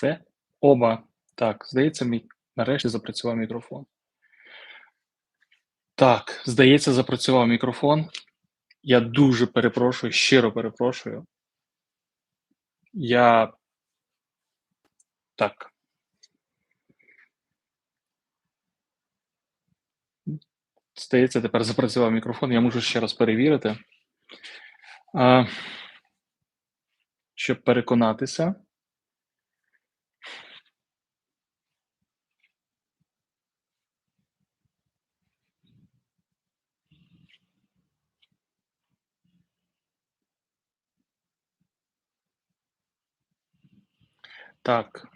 Це оба. Так, здається, мій нарешті запрацював мікрофон. Так, здається, запрацював мікрофон. Я дуже перепрошую, щиро перепрошую. Я. Так. Здається, тепер запрацював мікрофон. Я можу ще раз перевірити. Щоб переконатися. Так.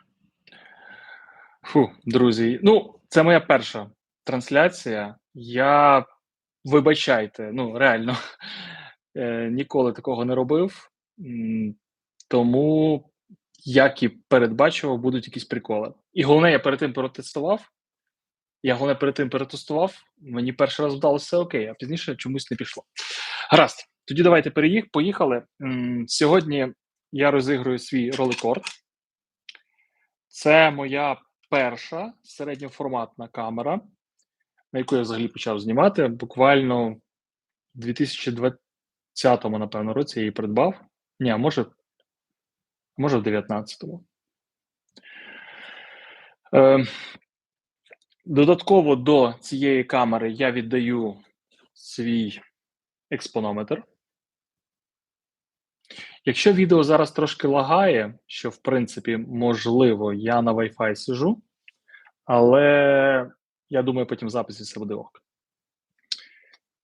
Фу, друзі. Ну, це моя перша трансляція. Я вибачайте, ну реально е, ніколи такого не робив. Тому, як і передбачував, будуть якісь приколи. І головне, я перед тим протестував. Я головне перед тим перетестував. Мені перший раз вдалося все окей, а пізніше чомусь не пішло. Гаразд, тоді давайте переїх, поїхали. Сьогодні я розіграю свій роликорд. Це моя перша середньоформатна камера, на яку я взагалі почав знімати. Буквально в 2020, напевно, році я її придбав. Ні, може, може в 2019-му. Е, додатково до цієї камери я віддаю свій експонометр. Якщо відео зараз трошки лагає, що в принципі можливо, я на Wi-Fi сижу, але я думаю, потім в записі все буде ок.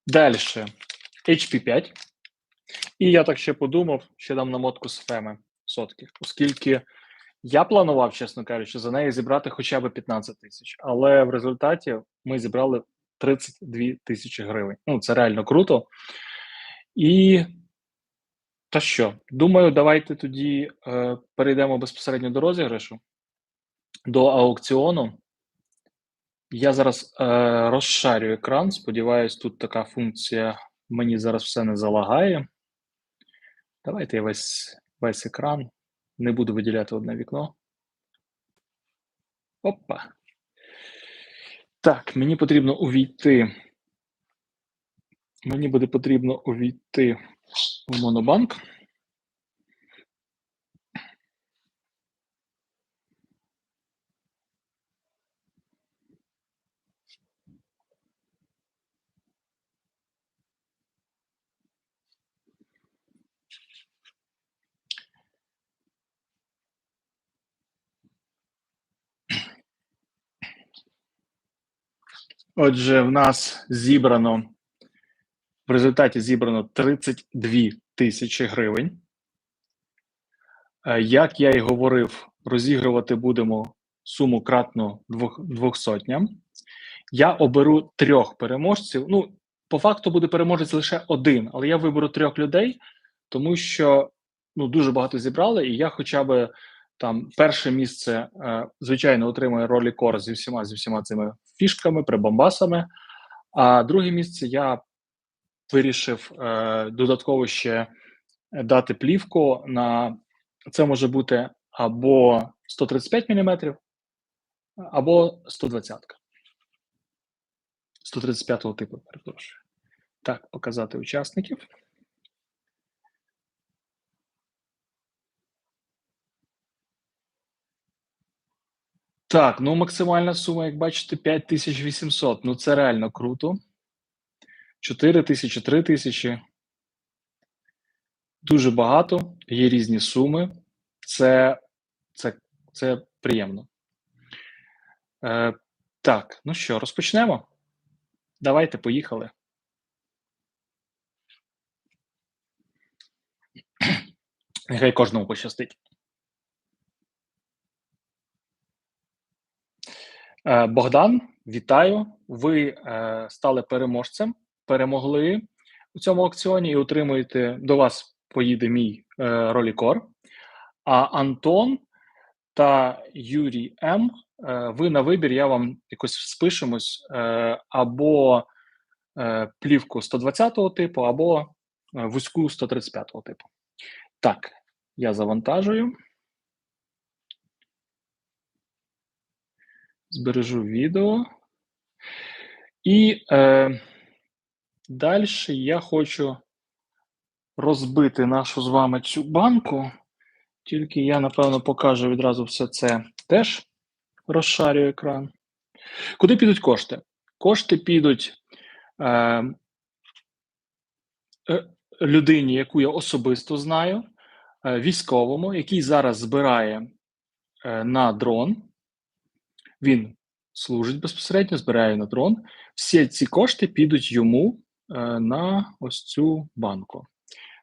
Далі HP5. І я так ще подумав, ще дам намотку з феми сотки, оскільки я планував, чесно кажучи, за неї зібрати хоча б 15 тисяч, але в результаті ми зібрали 32 тисячі гривень. Ну, це реально круто. І та що? Думаю, давайте тоді е, перейдемо безпосередньо до розіграшу, до аукціону. Я зараз е, розшарю екран. Сподіваюсь, тут така функція мені зараз все не залагає. Давайте я весь, весь екран. Не буду виділяти одне вікно. Опа. Так, мені потрібно увійти. Мені буде потрібно увійти Монобанк. Отже, в нас зібрано в результаті зібрано 32 тисячі гривень. Е, як я і говорив, розігрувати будемо суму кратно двох, сотням. Я оберу трьох переможців. Ну, по факту буде переможець лише один, але я виберу трьох людей, тому що ну, дуже багато зібрали, і я хоча б там перше місце, е, звичайно, отримує ролі кор зі всіма зі всіма цими фішками, прибамбасами. А друге місце я вирішив е, додатково ще дати плівку на це може бути або 135 мм, або 120. 135 типу, перепрошую. Так, показати учасників. Так, ну максимальна сума, як бачите, 5800. Ну це реально круто. 4 тисячі, 3 тисячі. Дуже багато, є різні суми. Це це, це приємно. Е, Так, ну що, розпочнемо? Давайте поїхали. Нехай кожному пощастить. Е, Богдан, вітаю. Ви е, стали переможцем перемогли у цьому аукціоні і отримуєте до вас поїде мій е, ролікор. А Антон та Юрій М. Е, ви на вибір, я вам якось спишемось е, або е, плівку 120-го типу, або е, вузьку 135-го типу. Так, я завантажую. Збережу відео. І е, далі я хочу розбити нашу з вами цю банку. Тільки я, напевно, покажу відразу все це теж розшарю екран. Куди підуть кошти? Кошти підуть е, е, людині, яку я особисто знаю, е, військовому, який зараз збирає е, на дрон. Він служить безпосередньо, збирає на дрон. Всі ці кошти підуть йому на ось цю банку.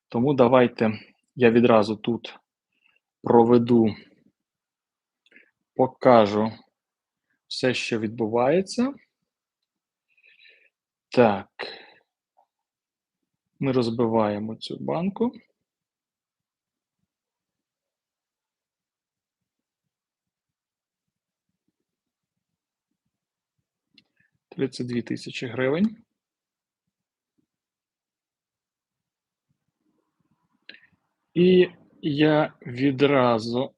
Тому давайте я відразу тут проведу, покажу все, що відбувається. Так. Ми розбиваємо цю банку. Тридцять дві тисячі гривень. І я відразу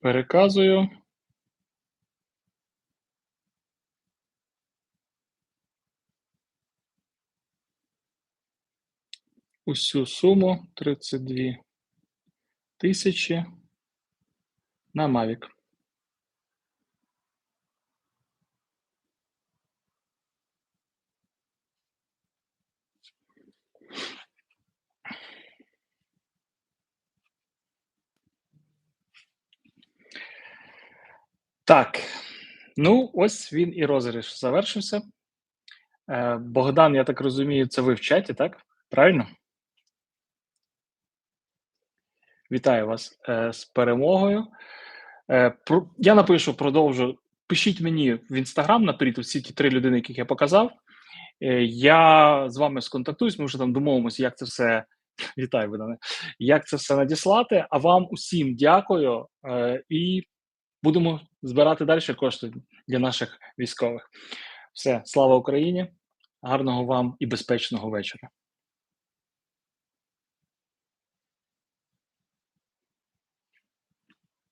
переказую. Усю суму 32 тисячі на Mavic. Так, ну ось він і розіграш завершився. Е, Богдан, я так розумію, це ви в чаті, так? Правильно? Вітаю вас е, з перемогою. Е, про, я напишу, продовжу. Пишіть мені в інстаграм наперед всі ті три людини, яких я показав. Е, я з вами сконтактуюсь, ми вже там домовимося, як це все. Вітаю, Богдане, як це все надіслати. А вам усім дякую е, і будемо збирати далі кошти для наших військових. Все, слава Україні! Гарного вам і безпечного вечора.